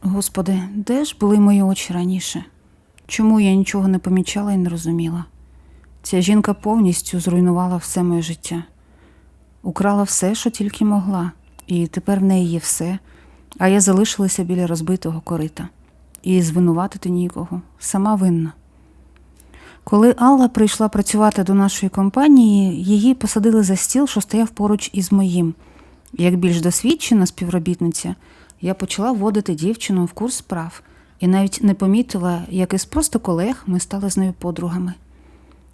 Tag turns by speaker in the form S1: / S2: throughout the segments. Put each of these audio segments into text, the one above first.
S1: Господи, де ж були мої очі раніше? Чому я нічого не помічала і не розуміла? Ця жінка повністю зруйнувала все моє життя, украла все, що тільки могла, і тепер в неї є все, а я залишилася біля розбитого корита. І звинуватити нікого, сама винна. Коли Алла прийшла працювати до нашої компанії, її посадили за стіл, що стояв поруч із моїм. Як більш досвідчена співробітниця, я почала вводити дівчину в курс справ і навіть не помітила, як із просто колег ми стали з нею подругами.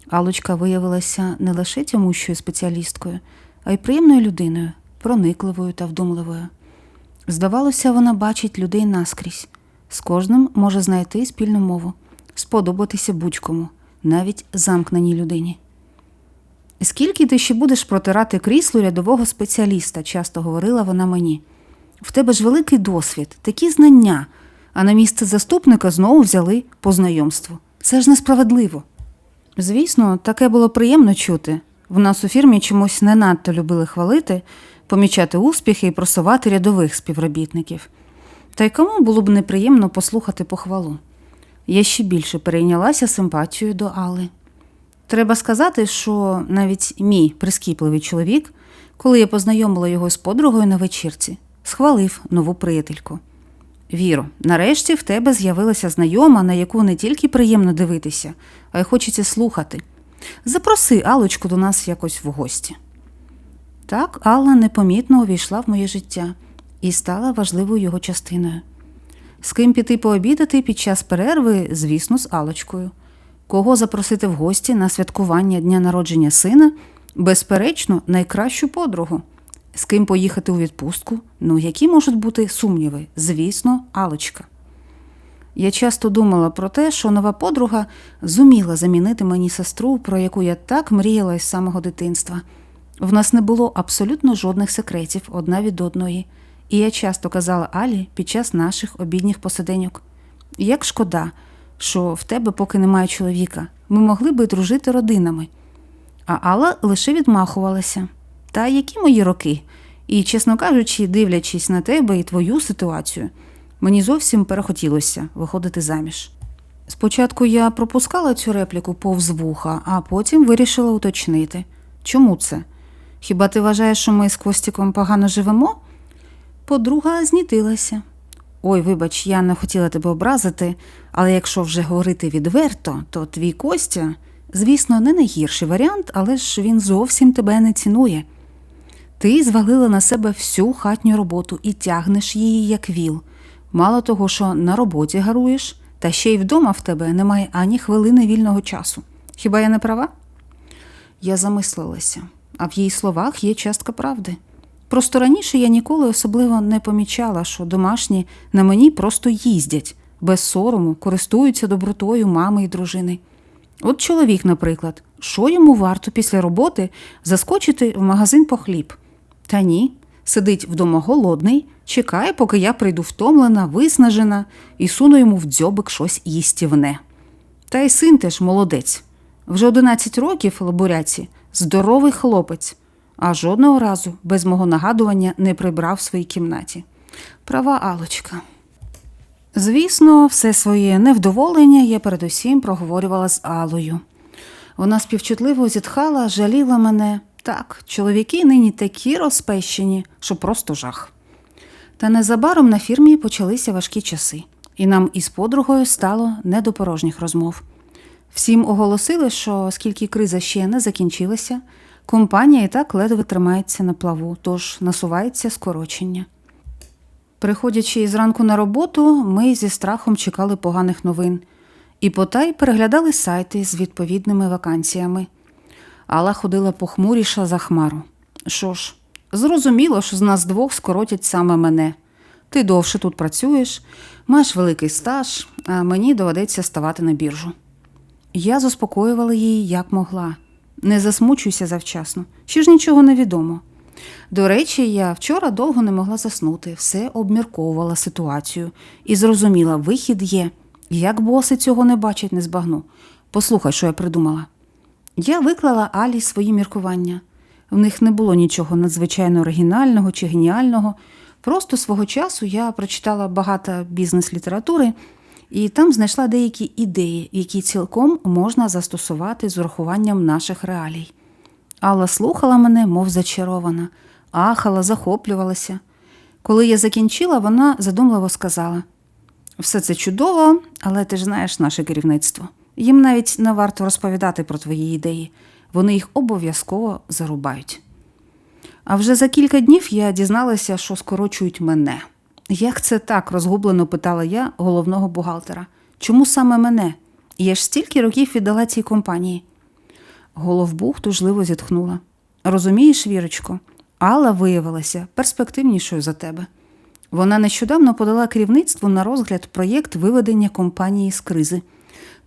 S1: Алочка виявилася не лише тямущою спеціалісткою, а й приємною людиною, проникливою та вдумливою. Здавалося, вона бачить людей наскрізь, з кожним може знайти спільну мову, сподобатися будь-кому, навіть замкненій людині. Скільки ти ще будеш протирати крісло рядового спеціаліста, часто говорила вона мені. В тебе ж великий досвід, такі знання, а на місце заступника знову взяли по знайомству. Це ж несправедливо. Звісно, таке було приємно чути. В нас у фірмі чомусь не надто любили хвалити, помічати успіхи і просувати рядових співробітників. Та й кому було б неприємно послухати похвалу. Я ще більше перейнялася симпатією до Алли. Треба сказати, що навіть мій прискіпливий чоловік, коли я познайомила його з подругою на вечірці, схвалив нову приятельку. Віро, нарешті в тебе з'явилася знайома, на яку не тільки приємно дивитися, а й хочеться слухати. Запроси Алочку до нас якось в гості. Так Алла непомітно увійшла в моє життя і стала важливою його частиною. З ким піти пообідати під час перерви, звісно, з Алочкою. Кого запросити в гості на святкування дня народження сина, безперечно, найкращу подругу. З ким поїхати у відпустку? Ну, які можуть бути сумніви? Звісно, Алочка. Я часто думала про те, що нова подруга зуміла замінити мені сестру, про яку я так мріяла із самого дитинства. В нас не було абсолютно жодних секретів одна від одної, і я часто казала Алі під час наших обідніх посиденьок. Як шкода, що в тебе поки немає чоловіка, ми могли би дружити родинами. А Алла лише відмахувалася. Та які мої роки? І, чесно кажучи, дивлячись на тебе і твою ситуацію, мені зовсім перехотілося виходити заміж. Спочатку я пропускала цю репліку повз вуха, а потім вирішила уточнити. Чому це? Хіба ти вважаєш, що ми з Костіком погано живемо? Подруга знітилася. Ой, вибач, я не хотіла тебе образити, але якщо вже говорити відверто, то твій Костя, звісно, не найгірший варіант, але ж він зовсім тебе не цінує. Ти звалила на себе всю хатню роботу і тягнеш її як віл. Мало того, що на роботі гаруєш, та ще й вдома в тебе немає ані хвилини вільного часу. Хіба я не права? Я замислилася, а в її словах є частка правди. Просто раніше я ніколи особливо не помічала, що домашні на мені просто їздять, без сорому, користуються добротою мами і дружини. От чоловік, наприклад, що йому варто після роботи заскочити в магазин по хліб? Та ні, сидить вдома голодний, чекає, поки я прийду втомлена, виснажена і суну йому в дзьобик щось їстівне. Та й син теж молодець. Вже 11 років лабуряці, здоровий хлопець, а жодного разу без мого нагадування не прибрав в своїй кімнаті. Права Алочка. Звісно, все своє невдоволення я передусім проговорювала з Алою. Вона співчутливо зітхала, жаліла мене. Так, чоловіки нині такі розпещені, що просто жах. Та незабаром на фірмі почалися важкі часи, і нам із подругою стало не до порожніх розмов. Всім оголосили, що оскільки криза ще не закінчилася, компанія і так ледве тримається на плаву, тож насувається скорочення. Приходячи зранку на роботу, ми зі страхом чекали поганих новин і потай переглядали сайти з відповідними вакансіями. Алла ходила похмуріша за хмару. Що ж, зрозуміло, що з нас двох скоротять саме мене. Ти довше тут працюєш, маєш великий стаж, а мені доведеться ставати на біржу. Я заспокоювала її як могла. Не засмучуйся завчасно, ще ж нічого не відомо. До речі, я вчора довго не могла заснути, все обмірковувала ситуацію і зрозуміла, вихід є. Як боси цього не бачать, не збагну. Послухай, що я придумала. Я виклала Алі свої міркування. В них не було нічого надзвичайно оригінального чи геніального, Просто свого часу я прочитала багато бізнес-літератури і там знайшла деякі ідеї, які цілком можна застосувати з урахуванням наших реалій. Алла слухала мене, мов зачарована, ахала, захоплювалася. Коли я закінчила, вона задумливо сказала: все це чудово, але ти ж знаєш наше керівництво. Їм навіть не варто розповідати про твої ідеї, вони їх обов'язково зарубають. А вже за кілька днів я дізналася, що скорочують мене. Як це так? розгублено питала я головного бухгалтера. Чому саме мене? Я ж стільки років віддала цій компанії. Головбух тужливо зітхнула. Розумієш, Вірочко, Алла виявилася перспективнішою за тебе. Вона нещодавно подала керівництву на розгляд проєкт виведення компанії з кризи.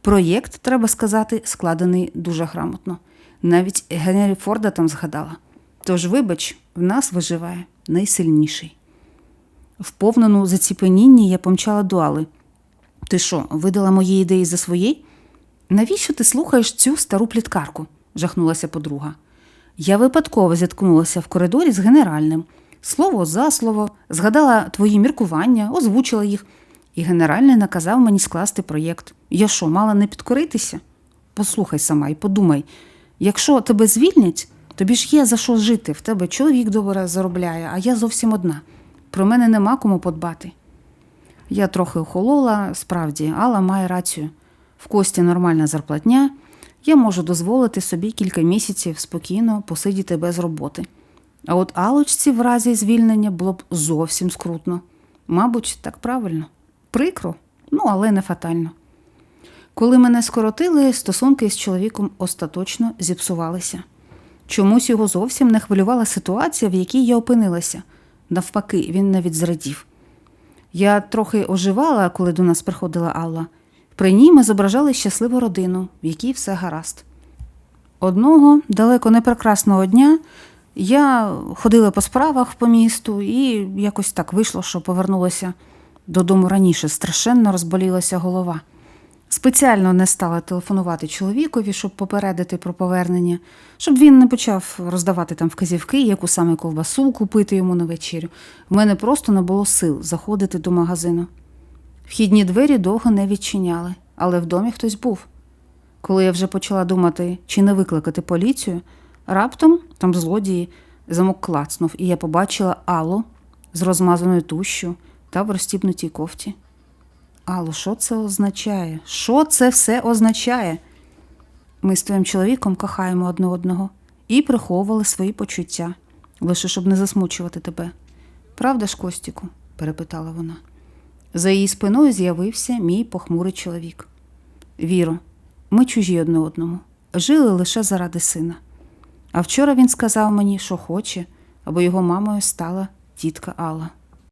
S1: Проєкт, треба сказати, складений дуже грамотно. Навіть Генрі Форда там згадала. Тож, вибач, в нас виживає найсильніший. Вповнену заціпенінні я помчала до Али. Ти що, видала мої ідеї за свої? Навіщо ти слухаєш цю стару пліткарку? жахнулася подруга. Я випадково зіткнулася в коридорі з генеральним. Слово за слово, згадала твої міркування, озвучила їх, і генеральний наказав мені скласти проєкт. Я що, мала не підкоритися? Послухай сама і подумай, якщо тебе звільнять, тобі ж є за що жити. В тебе чоловік добре заробляє, а я зовсім одна. Про мене нема кому подбати. Я трохи охолола, справді, Алла має рацію. В кості нормальна зарплатня, я можу дозволити собі кілька місяців спокійно посидіти без роботи. А от Алочці в разі звільнення було б зовсім скрутно. Мабуть, так правильно. Прикро, ну але не фатально. Коли мене скоротили, стосунки з чоловіком остаточно зіпсувалися. Чомусь його зовсім не хвилювала ситуація, в якій я опинилася. Навпаки, він навіть зрадів. Я трохи оживала, коли до нас приходила Алла. При ній ми зображали щасливу родину, в якій все гаразд. Одного далеко не прекрасного дня я ходила по справах по місту і якось так вийшло, що повернулася додому раніше. Страшенно розболілася голова. Спеціально не стала телефонувати чоловікові, щоб попередити про повернення, щоб він не почав роздавати там вказівки, яку саме ковбасу купити йому на вечерю. В мене просто не було сил заходити до магазину. Вхідні двері довго не відчиняли, але в домі хтось був. Коли я вже почала думати, чи не викликати поліцію, раптом там злодії замок клацнув, і я побачила Аллу з розмазаною тущу та в розстібнутій кофті. Алло, що це означає? Що це все означає? Ми з твоїм чоловіком кохаємо одне одного і приховували свої почуття, лише щоб не засмучувати тебе. Правда ж, Костіку? перепитала вона. За її спиною з'явився мій похмурий чоловік. Віро, ми чужі одне одному, жили лише заради сина. А вчора він сказав мені, що хоче, аби його мамою стала тітка Алла.